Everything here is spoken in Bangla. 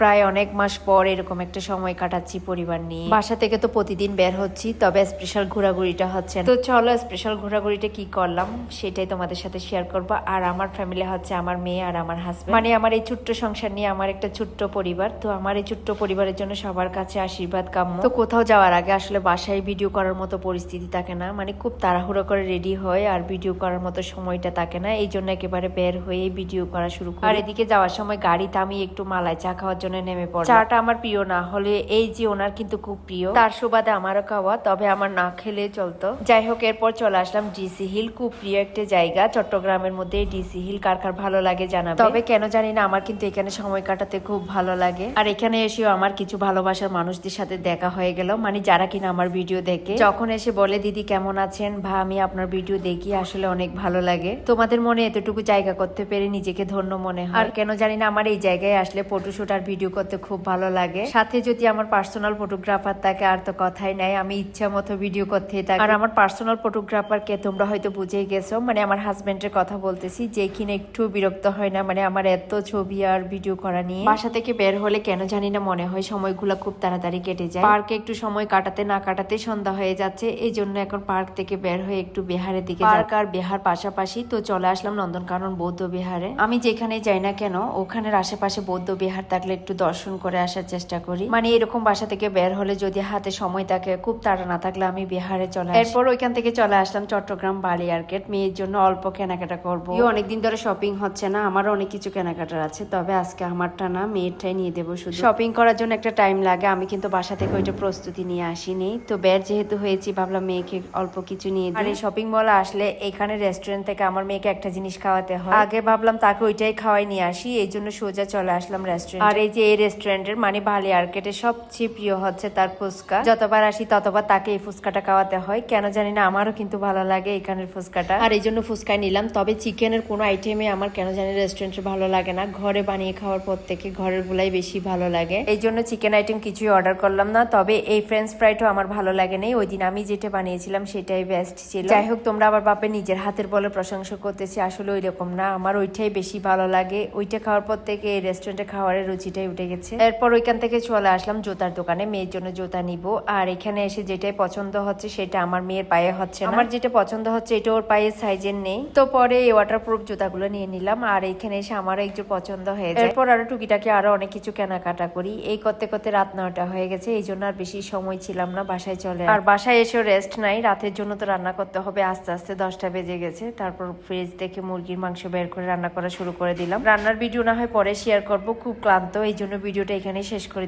প্রায় অনেক মাস পর এরকম একটা সময় কাটাচ্ছি পরিবার নিয়ে। বাসা থেকে তো প্রতিদিন বের হচ্ছি তবে স্পেশাল ঘোরাঘুরিটা হচ্ছে তো চলো স্পেশাল ঘোরাঘুরিটা কি করলাম সেটাই তোমাদের সাথে শেয়ার করব। আর আমার ফ্যামিলি হচ্ছে আমার মেয়ে আর আমার হাজবেন্ড মানে আমার এই ছোট্ট সংসার নিয়ে আমার একটা ছোট্ট পরিবার। তো আমার এই ছোট্ট পরিবারের জন্য সবার কাছে আশীর্বাদ কাম্য। তো কোথাও যাওয়ার আগে আসলে বাসায় ভিডিও করার মতো পরিস্থিতি থাকে না। মানে খুব তাড়াহুড়ো করে রেডি হয় আর ভিডিও করার মতো সময়টা থাকে না। এই জন্য একেবারে বের হয়ে ভিডিও করা শুরু করি। আর এদিকে যাওয়ার সময় গাড়িতে আমি একটু মালাই চা খাওয়ার জন্য নেমে পড়লাম। চাটা আমার প্রিয় না হলে এই যে ওনার কিন্তু খুব প্রিয়। তার সুবাদে আমারও খাওয়া তবে আমার না খেলে চলতো। যাই হোক এরপর চলে আসলাম ডিসি হিল। খুব প্রিয় একটা জায়গা চট্টগ্রামের মধ্যে ডিসি হিল কার কার ভালো লাগে জানাবে। তবে কেন জানি না আমার কিন্তু এখানে সময় কাটাতে খুব ভালো লাগে। আর এখানে এসেও আমার কিছু ভালোবাসার মানুষদের সাথে দেখা হয়ে গেল। মানে যারা কিনা আমার ভিডিও দেখে। যখন এসে বলে দিদি কেমন আছেন? ভা আমি আপনার ভিডিও দেখি আসলে অনেক ভালো লাগে। তোমাদের মনে এতটুকু জায়গা করতে পেরে নিজেকে ধন্য মনে হয়। আর কেন জানি না আমার এই জায়গায় আসলে ফটোশুট আর ভিডিও করতে খুব ভালো লাগে। সাথে যদি আমার পার্সোনাল ফটোগ্রাফার থাকে আর তো কথাই নাই, আমি ইচ্ছা মতো ভিডিও করতেই থাকি। আর আমার পার্সোনাল ফটোগ্রাফার কে তোমরা হয়তো বুঝেই গেছো মানে আমার হাজবেন্ডের কথা বলতেছি, যে কিনা একটু বিরক্ত হয় না মানে আমার এত ছবি আর ভিডিও করা নিয়ে। বাসা থেকে বের হলে কেন জানি না মনে হয় সময়গুলো খুব তাড়াতাড়ি কেটে যায়। পার্কে একটু সময় কাটাতে না কাটাতে সন্ধ্যা হয়ে যাচ্ছে এই জন্য এখন পার্ক থেকে বের হয়ে একটু বিহারের দিকে পার্ক আর বিহার পাশাপাশি তো চলে আসলাম নন্দনকানন বৌদ্ধ বিহারে। আমি যেখানে যাই না কেন, ওখানের আশেপাশে বৌদ্ধ বিহার থাকলে একটু দর্শন করে আসার চেষ্টা করি। মানে এরকম বাসা থেকে বের হলে যদি হাতে সময় থাকে খুব তাড়া না থাকলে আমি বিহারে চলে এরপর ওইখান থেকে চলে আসলাম চট্টগ্রাম বালি মার্কেট মেয়ের জন্য অল্প কেনাকাটা করব। অনেকদিন ধরে শপিং হচ্ছে না আমারও অনেক কিছু কেনাকাটার আছে তবে আজকে আমারটা না মেয়েরটাই নিয়ে দেবো শুধু। শপিং করার জন্য একটা টাইম লাগে আমি কিন্তু বাসা থেকে ওইটা প্রস্তুতি নিয়ে আসিনি। তো বের যেহেতু হয়েছি ভাবলাম মেয়েকে অল্প কিছু নিয়ে দিই। আর এই শপিং মল আসলে এখানে রেস্টুরেন্ট থেকে আমার মেয়েকে একটা জিনিস খাওয়াতে হয়। আগে ভাবলাম তাকে ওইটাই খাওয়াই নিয়ে আসি এই জন্য সোজা চলে আসলাম রেস্টুরেন্ট আর এই যে এই রেস্টুরেন্টের মানে বালি মার্কেটের সবচেয়ে প্রিয় হচ্ছে তার ফুচকা। যতবার আসি ততবার তাকে এই ফুচকাটা খাওয়াতে হয়। কেন জানি না আমারও কিন্তু ভালো লাগে এখানের ফুচকাটা। আর এই জন্য ফুচকাই নিলাম। তবে চিকেনের কোনো আইটেমে আমার কেন জানি রেস্টুরেন্টে ভালো লাগে না। ঘরে বানিয়ে খাওয়ার পর থেকে ঘরের গুলাই বেশি ভালো লাগে। এই জন্য চিকেন আইটেম কিছুই অর্ডার করলাম না। তবে এই ফ্রেঞ্চ ফ্রাইটাও আমার ভালো লাগে নেই। ওই দিন আমি যেটা বানিয়েছিলাম সেটাই বেস্ট ছিল। যাই হোক তোমরা আবার বাপে নিজের হাতের বলে প্রশংসা করতেছি। আসলে ওই রকম না। আমার ওইটাই বেশি ভালো লাগে। ওইটা খাওয়ার পর থেকে এই রেস্টুরেন্টে খাওয়ারের রুচিটাই উঠে গেছে। এরপর ওইখান থেকে চলে আসলাম জুতার দোকানে মেয়ের জন্য জুতা নিব। আর এখানে এসে যেটাই পছন্দ হচ্ছে সেটা আমার মেয়ের পায়ে হচ্ছে আমার যেটা পছন্দ হচ্ছে এটা ওর পায়ের সাইজের নেই। তো পরে এই ওয়াটারপ্রুফ জুতাগুলো নিয়ে নিলাম। আর এখানে এসে আমারও একটু পছন্দ হয়ে যায়। এরপর আরও টুকিটাকি আরও অনেক কিছু কেনাকাটা করি। এই করতে করতে রাত নটা হয়ে গেছে। এই জন্য আর বেশি সময় ছিলাম না বাসায় চলে আর বাসায় এসেও রেস্ট নাই। রাতের জন্য তো রান্না করতে হবে। আস্তে আস্তে দশটা বেজে গেছে। তারপর ফ্রিজ থেকে মুরগির মাংস বের করে রান্না করা শুরু করে দিলাম। রান্নার ভিডিও না হয় পরে শেয়ার করব। খুব ক্লান্ত এই জন্য ভিডিওটা এখানেই শেষ করে